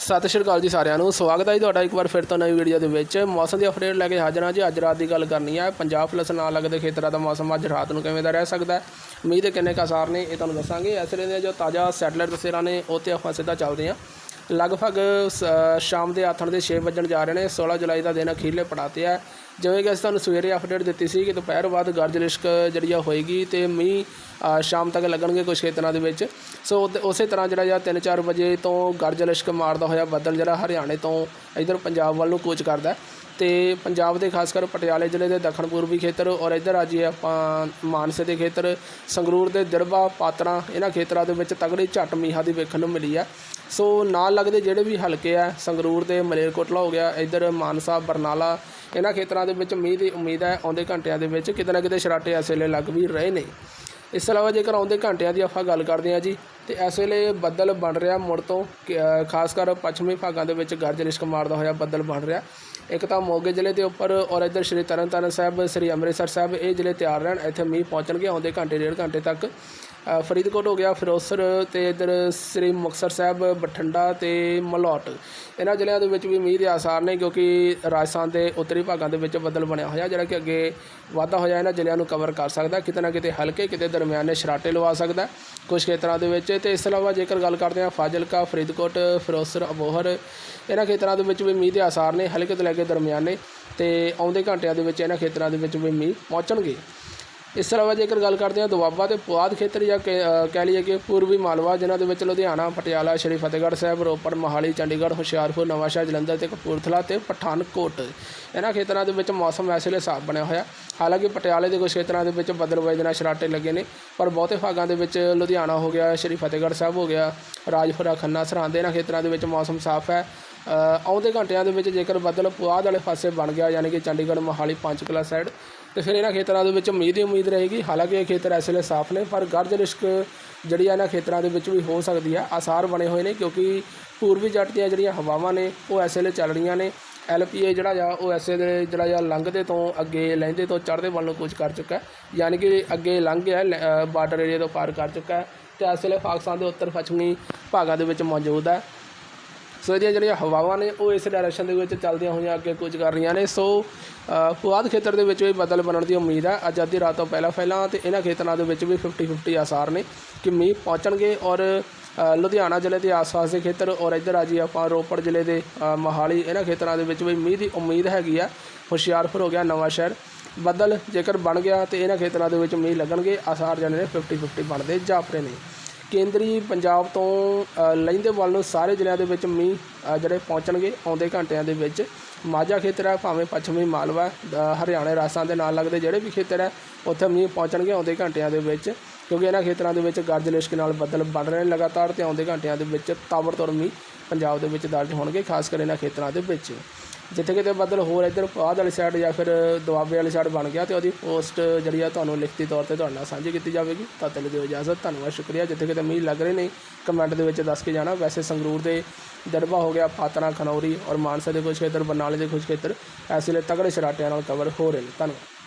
ਸਤਿ ਸ਼੍ਰੀ ਅਕਾਲ ਜੀ ਸਾਰਿਆਂ ਨੂੰ। ਸਵਾਗਤ ਹੈ ਜੀ ਤੁਹਾਡਾ ਇੱਕ ਵਾਰ ਫਿਰ ਤੋਂ ਨਵੀਂ ਵੀਡੀਓ ਦੇ ਵਿੱਚ। ਮੌਸਮ ਦੀ ਅਪਡੇਟ ਲੈ ਕੇ ਹਾਜ਼ਰ ਹਾਂ ਜੀ। ਅੱਜ ਰਾਤ ਦੀ ਗੱਲ ਕਰਨੀ ਹੈ। ਪੰਜਾਬ ਪਲਸ ਨਾਲ ਲੱਗਦੇ ਖੇਤਰਾਂ ਦਾ ਮੌਸਮ ਅੱਜ ਰਾਤ ਨੂੰ ਕਿਵੇਂ ਦਾ ਰਹਿ ਸਕਦਾ ਹੈ? ਮੀਂਹ ਦੇ ਕਿੰਨੇ ਕੁ ਆਸਾਰ ਨੇ, ਇਹ ਤੁਹਾਨੂੰ ਦੱਸਾਂਗੇ। ਇਸ ਵੇਲੇ ਦੀਆਂ ਜੋ ਤਾਜ਼ਾ ਸੈਟਲਾਈਟ ਤਸਵੀਰਾਂ ਨੇ ਉਹ ਤੇ ਆਪਾਂ ਸਿੱਧਾ ਚੱਲਦੇ ਹਾਂ। ਲਗਭਗ ਸ- ਸ਼ਾਮ ਦੇ ਆਥਣ ਦੇ 6 ਵਜਣ ਜਾ ਰਹੇ ਨੇ। 16 ਜੁਲਾਈ ਦਾ ਦਿਨ ਅਖੀਰਲੇ ਪੜਾਤੇ ਆ ਜਿਵੇਂ ਕਿ ਅਸੀਂ ਤੁਹਾਨੂੰ ਸਵੇਰੇ ਅਪਡੇਟ ਦਿੱਤੀ ਸੀ ਕਿ ਦੁਪਹਿਰ ਬਾਅਦ ਗਰਜ ਲਿਸ਼ਕ ਜਿਹੜੀ ਆ ਹੋਏਗੀ ਤੇ ਮੀਂਹ ਸ਼ਾਮ ਤੱਕ ਲੱਗਣਗੇ ਕੁਝ ਖੇਤਰਾਂ ਦੇ ਵਿੱਚ। ਸੋ ਉਦ- ਉਸੇ ਤਰ੍ਹਾਂ ਜਿਹੜਾ ਜਾਂ 3-4 ਵਜੇ ਤੋਂ ਗਰਜ ਲਿਸ਼ਕ ਮਾਰਦਾ ਹੋਇਆ ਬੱਦਲ ਜਿਹੜਾ ਹਰਿਆਣੇ ਤੋਂ ਇਧਰ ਪੰਜਾਬ ਵੱਲ ਨੂੰ ਕੂਚ ਕਰਦਾ ਹੈ। ਤੇ ਪੰਜਾਬ ਦੇ ਖਾਸ ਕਰ ਪਟਿਆਲੇ ਜ਼ਿਲ੍ਹੇ ਦੇ ਦੱਖਣ ਪੂਰਬੀ ਖੇਤਰ ਔਰ ਇਧਰ ਆ ਜੀ ਆਪਾਂ ਮਾਨਸੇ ਦੇ ਖੇਤਰ, ਸੰਗਰੂਰ ਦੇ ਦਿਰਬਾ ਪਾਤੜਾ ਇਹਨਾਂ ਖੇਤਰਾਂ ਦੇ ਵਿੱਚ ਤਗੜੀ ਝੱਟ ਮੀਂਹਾਂ ਦੀ ਵੇਖਣ ਨੂੰ ਮਿਲੀ ਆ ਸੋ ਨਾਲ ਲੱਗਦੇ ਜਿਹੜੇ ਵੀ ਹਲਕੇ ਆ, ਸੰਗਰੂਰ ਦੇ ਮਲੇਰਕੋਟਲਾ ਹੋ ਗਿਆ, ਇਧਰ ਮਾਨਸਾ, ਬਰਨਾਲਾ ਇਹਨਾਂ ਖੇਤਰਾਂ ਦੇ ਵਿੱਚ ਮੀਂਹ ਦੀ ਉਮੀਦ ਹੈ, ਆਉਂਦੇ ਘੰਟਿਆਂ ਦੇ ਵਿੱਚ ਕਿਤੇ ਨਾ ਕਿਤੇ ਸ਼ਰਾਟੇ ਇਸ ਵੇਲੇ ਲੱਗ ਵੀ ਰਹੇ ਨੇ। ਇਸ ਤੋਂ ਇਲਾਵਾ ਜੇਕਰ ਆਉਂਦੇ ਘੰਟਿਆਂ ਦੀ ਆਪਾਂ ਗੱਲ ਕਰਦੇ ਹਾਂ ਜੀ ਤੇ ਇਸ ਵੇਲੇ ਬੱਦਲ ਬਣ ਰਿਹਾ ਮੁੜ ਤੋਂ ਕਿ, ਖਾਸ ਕਰ ਪੱਛਮੀ ਭਾਗਾਂ ਦੇ ਵਿੱਚ ਗਰਜ ਰਿਸ਼ਕ ਮਾਰਦਾ ਹੋਇਆ ਬੱਦਲ ਬਣ ਰਿਹਾ। ਇੱਕ ਤਾਂ ਮੋਗੇ ਜ਼ਿਲ੍ਹੇ ਦੇ ਉੱਪਰ ਔਰ ਇੱਧਰ ਸ਼੍ਰੀ ਤਰਨਤਾਰਨ ਸਾਹਿਬ ਸ਼੍ਰੀ ਅੰਮ੍ਰਿਤਸਰ ਸਾਹਿਬ ਇਹ ਜ਼ਿਲ੍ਹੇ ਤਿਆਰ ਰਹਿਣ ਇੱਥੇ ਮੀਂਹ ਪਹੁੰਚਣਗੇ ਆਉਂਦੇ ਘੰਟੇ ਡੇਢ ਘੰਟੇ ਤੱਕ। ਅ, ਫਰੀਦਕੋਟ ਹੋ ਗਿਆ ਫਿਰੋਜ਼ਪੁਰ ਤੇ ਇੱਧਰ ਸ੍ਰੀ ਮੁਕਤਸਰ ਸਾਹਿਬ ਬਠਿੰਡਾ ਤੇ ਮਲੌਟ। ਇਹਨਾਂ ਜ਼ਿਲ੍ਹਿਆਂ ਦੇ ਵਿੱਚ ਵੀ ਮੀਂਹ ਦੇ ਆਸਾਰ ਨੇ ਕਿਉਂਕਿ ਰਾਜਸਥਾਨ ਦੇ ਉੱਤਰੀ ਭਾਗਾਂ ਦੇ ਵਿੱਚ ਬੱਦਲ ਬਣਿਆ ਹੋਇਆ ਜਿਹੜਾ ਕਿ ਅੱਗੇ ਵਾਧਾ ਹੋਇਆ ਇਹਨਾਂ ਜ਼ਿਲ੍ਹਿਆਂ ਨੂੰ ਕਵਰ ਕਰ ਸਕਦਾ ਕਿਤੇ ਨਾ ਕਿਤੇ ਹਲਕੇ ਕਿਤੇ ਦਰਮਿਆਨੇ ਸ਼ਰਾਟੇ ਲਵਾ ਸਕਦਾ। ਕੁਝ ਖੇਤਰਾਂ ਦੇ ਵਿੱਚ ਤੇ ਇਸ ਤੋਂ ਇਲਾਵਾ ਜੇਕਰ ਗੱਲ ਕਰਦੇ ਹਾਂ ਫਾਜ਼ਿਲਕਾ, ਫਰੀਦਕੋਟ, ਫਿਰੋਜ਼ਪੁਰ ਅਬੋਹਰ ਇਹਨਾਂ ਖੇਤਰਾਂ ਦੇ ਵਿੱਚ ਵੀ ਮੀਂਹ ਦੇ ਆਸਾਰ ਨੇ, ਹਲਕੇ ਤੋਂ ਲੈ ਕੇ ਦਰਮਿਆਨੇ ਤੇ ਆਉਂਦੇ ਘੰਟਿਆਂ ਦੇ ਵਿੱਚ ਇਹਨਾਂ ਖੇਤਰਾਂ ਦੇ ਵਿੱਚ ਵੀ ਮੀਂਹ ਪਹੁੰਚਣਗੇ। ਇਸ ਤੋਂ ਇਲਾਵਾ ਜੇਕਰ ਗੱਲ ਕਰਦੇ ਹਾਂ ਦੁਆਬਾ ਤੇ ਪੁਆਧ ਖੇਤਰ ਜਾਂ ਕਹਿ ਲਈਏ ਕਿ ਪੂਰਬੀ ਮਾਲਵਾ, ਜਿਨ੍ਹਾਂ ਦੇ ਵਿੱਚ ਲੁਧਿਆਣਾ, ਪਟਿਆਲਾ, ਸ਼੍ਰੀ ਫਤਿਹਗੜ੍ਹ ਸਾਹਿਬ, ਰੋਪੜ, ਮੋਹਾਲੀ, ਚੰਡੀਗੜ੍ਹ, ਹੁਸ਼ਿਆਰਪੁਰ, ਨਵਾਂਸ਼ਹਿਰ, ਜਲੰਧਰ ਤੇ ਕਪੂਰਥਲਾ ਤੇ ਪਠਾਨਕੋਟ। ਇਹਨਾਂ ਖੇਤਰਾਂ ਦੇ ਵਿੱਚ ਮੌਸਮ ਇਸ ਲਈ ਸਾਫ਼ ਬਣਿਆ ਹੋਇਆ। ਹਾਲਾਂਕਿ ਪਟਿਆਲੇ ਦੇ ਕੁਝ ਖੇਤਰਾਂ ਦੇ ਵਿੱਚ ਬੱਦਲ ਵਜਦੇ ਸ਼ਰਾਟੇ ਲੱਗੇ ਨੇ, ਪਰ ਬਹੁਤੇ ਭਾਗਾਂ ਦੇ ਵਿੱਚ ਲੁਧਿਆਣਾ ਹੋ ਗਿਆ, ਸ਼੍ਰੀ ਫਤਿਹਗੜ੍ਹ ਸਾਹਿਬ ਹੋ ਗਿਆ, ਰਾਜਪੁਰਾ, ਖੰਨਾ, ਸਰਹੰਦ, ਇਹਨਾਂ ਖੇਤਰਾਂ ਦੇ ਵਿੱਚ ਮੌਸਮ ਸਾਫ਼ ਹੈ। ਆਉਂਦੇ ਘੰਟਿਆਂ ਦੇ ਵਿੱਚ ਜੇਕਰ ਬੱਦਲ ਪੁਆਧ ਵਾਲੇ ਪਾਸੇ ਬਣ ਗਿਆ, ਯਾਨੀ ਕਿ ਚੰਡੀਗੜ੍ਹ, ਮੋਹਾਲੀ, ਪੰਚਕੂਲਾ ਸਾਈਡ ਤੇ ਫਿਰ ਇਹਨਾਂ ਖੇਤਰਾਂ ਦੇ ਵਿੱਚ ਉਮੀਦ ਹੀ ਉਮੀਦ ਰਹੇਗੀ। ਹਾਲਾਂਕਿ ਇਹ ਖੇਤਰ ਇਸ ਵੇਲੇ ਸਾਫ਼ ਨੇ, ਪਰ ਗਰਜ ਰਿਸ਼ਕ ਜਿਹੜੀ ਆ ਇਹਨਾਂ ਖੇਤਰਾਂ ਦੇ ਵਿੱਚ ਵੀ ਹੋ ਸਕਦੀ ਹੈ, ਆਸਾਰ ਬਣੇ ਹੋਏ ਨੇ, ਕਿਉਂਕਿ ਪੂਰਬੀ ਜੱਟ ਦੀਆਂ ਜਿਹੜੀਆਂ ਹਵਾਵਾਂ ਨੇ, ਉਹ ਇਸ ਵੇਲੇ ਚੱਲ ਰਹੀਆਂ ਨੇ। ਐਲਪੀਏ ਜਿਹੜਾ ਆ, ਉਹ ਐਸੇ ਦੇ ਜਿਹੜਾ ਆ ਲੰਘਦੇ ਤੋਂ ਅੱਗੇ, ਲਹਿੰਦੇ ਤੋਂ ਚੜ੍ਹਦੇ ਵੱਲ ਨੂੰ ਕੁਝ ਕਰ ਚੁੱਕਾ ਯਾਨੀ ਕਿ ਅੱਗੇ ਲੰਘ ਗਿਆ ਬਾਰਡਰ ਏਰੀਆ ਤੋਂ ਪਾਰ ਕਰ ਚੁੱਕਾ ਹੈ, ਤੇ ਇਸ ਵੇਲੇ ਪਾਕਿਸਤਾਨ ਦੇ ਉੱਤਰ ਪੱਛਮੀ ਭਾਗਾਂ ਦੇ ਵਿੱਚ ਮੌਜੂਦ ਹੈ। ਸੋ ਇਹਦੀਆਂ ਜਿਹੜੀਆਂ ਹਵਾਵਾਂ ਨੇ ਉਹ ਇਸ ਡਾਇਰੈਕਸ਼ਨ ਦੇ ਵਿੱਚ ਚੱਲਦੀਆਂ ਹੋਈਆਂ ਅੱਗੇ ਕੁਝ ਕਰ ਰਹੀਆਂ ਨੇ। ਸੋ ਅ, ਪੁਆਧ ਖੇਤਰ ਦੇ ਵਿੱਚ ਵੀ ਬੱਦਲ ਬਣਨ ਦੀ ਉਮੀਦ ਹੈ। ਅੱਜ ਅੱਧੀ ਰਾਤ ਤੋਂ ਪਹਿਲਾਂ ਪਹਿਲਾਂ ਤੇ ਇਹਨਾਂ ਖੇਤਰਾਂ ਦੇ ਵਿੱਚ ਵੀ 50 50 ਆਸਾਰ ਨੇ ਕਿ ਮੀਂਹ ਪਹੁੰਚਣਗੇ ਔਰ ਲੁਧਿਆਣਾ ਜ਼ਿਲ੍ਹੇ ਦੇ ਆਸ-ਪਾਸ ਦੇ ਖੇਤਰ ਔਰ ਇੱਧਰ ਆ ਜੀ ਆਪਾਂ ਰੋਪੜ ਜ਼ਿਲ੍ਹੇ ਦੇ ਅ, ਮੋਹਾਲੀ ਇਹਨਾਂ ਖੇਤਰਾਂ ਦੇ ਵਿੱਚ ਵੀ ਮੀਂਹ ਦੀ ਉਮੀਦ ਹੈਗੀ ਆ। ਹੁਸ਼ਿਆਰਪੁਰ ਹੋ ਗਿਆ ਨਵਾਂ ਸ਼ਹਿਰ। ਬੱਦਲ ਜੇਕਰ ਬਣ ਗਿਆ ਤੇ ਇਹਨਾਂ ਖੇਤਰਾਂ ਦੇ ਵਿੱਚ ਮੀਂਹ ਲੱਗਣਗੇ ਆਸਾਰ ਜਾਣੇ ਨੇ 50 50 ਬਣਦੇ ਜਾਪਰੇ ਨੇ। ਕੇਂਦਰੀ ਪੰਜਾਬ ਤੋਂ ਲਹਿੰਦੇ ਵੱਲ ਨੂੰ ਸਾਰੇ ਜ਼ਿਲ੍ਹਿਆਂ ਦੇ ਵਿੱਚ ਮੀਂਹ ਜਿਹੜੇ ਪਹੁੰਚਣਗੇ ਆਉਂਦੇ ਘੰਟਿਆਂ ਦੇ ਵਿੱਚ। ਮਾਝਾ ਖੇਤਰ ਹੈ ਭਾਵੇਂ ਪੱਛਮੀ ਮਾਲਵਾ ਅ, ਹਰਿਆਣਾ ਰਾਜਸਥਾਨ ਦੇ ਨਾਲ ਲੱਗਦੇ ਜਿਹੜੇ ਵੀ ਖੇਤਰ ਹੈ ਉੱਥੇ ਮੀਂਹ ਪਹੁੰਚਣਗੇ ਆਉਂਦੇ ਘੰਟਿਆਂ ਦੇ ਵਿੱਚ। ਕਿਉਂਕਿ ਇਹਨਾਂ ਖੇਤਰਾਂ ਦੇ ਵਿੱਚ ਗਰਜ ਲਿਸ਼ਕ ਨਾਲ ਬੱਦਲ ਬਣ ਰਹੇ ਨੇ ਲਗਾਤਾਰ ਤੇ ਆਉਂਦੇ ਘੰਟਿਆਂ ਦੇ ਵਿੱਚ ਤਾਬੜਤੋੜ ਮੀਂਹ ਪੰਜਾਬ ਦੇ ਵਿੱਚ ਦਰਜ ਹੋਣਗੇ ਖਾਸ ਕਰ ਇਹਨਾਂ ਖੇਤਰਾਂ ਦੇ ਵਿੱਚ। ਜਿੱਥੇ ਕਿਤੇ ਬੱਦਲ ਹੋਰ ਇੱਧਰ ਬਾਅਦ ਵਾਲੀ ਸਾਈਡ ਜਾਂ ਫਿਰ ਦੁਆਬੇ ਵਾਲੀ ਸਾਈਡ ਬਣ ਗਿਆ ਤੇ ਉਹਦੀ ਪੋਸਟ ਜਿਹੜੀ ਆ ਤੁਹਾਨੂੰ ਲਿਖਤੀ ਤੌਰ ਤੇ ਤੁਹਾਡੇ ਨਾਲ ਸਾਂਝੀ ਕੀਤੀ ਜਾਵੇਗੀ। ਤਾਂ ਤੱਕ ਦਿਓ ਇਜਾਜ਼ਤ, ਧੰਨਵਾਦ, ਸ਼ੁਕਰੀਆ। ਜਿੱਥੇ ਕਿਤੇ ਮੀਂਹ ਲੱਗ ਰਹੇ ਨੇ ਕਮੈਂਟ ਦੇ ਵਿੱਚ ਦੱਸ ਕੇ ਜਾਣਾ। ਵੈਸੇ ਸੰਗਰੂਰ ਦੇ ਦੜਬਾ ਹੋ ਗਿਆ ਪਾਤਨਾ ਖਨੌਰੀ ਔਰ ਮਾਨਸਾ ਦੇ ਕੁਝ ਖੇਤਰ ਬਰਨਾਲੇ ਦੇ ਕੁਝ ਖੇਤਰ ਇਸ ਲਈ ਤਗੜੇ ਸ਼ਰਾਟਿਆਂ ਨਾਲ ਕਵਰ ਹੋ ਰਹੇ ਨੇ। ਧੰਨਵਾਦ।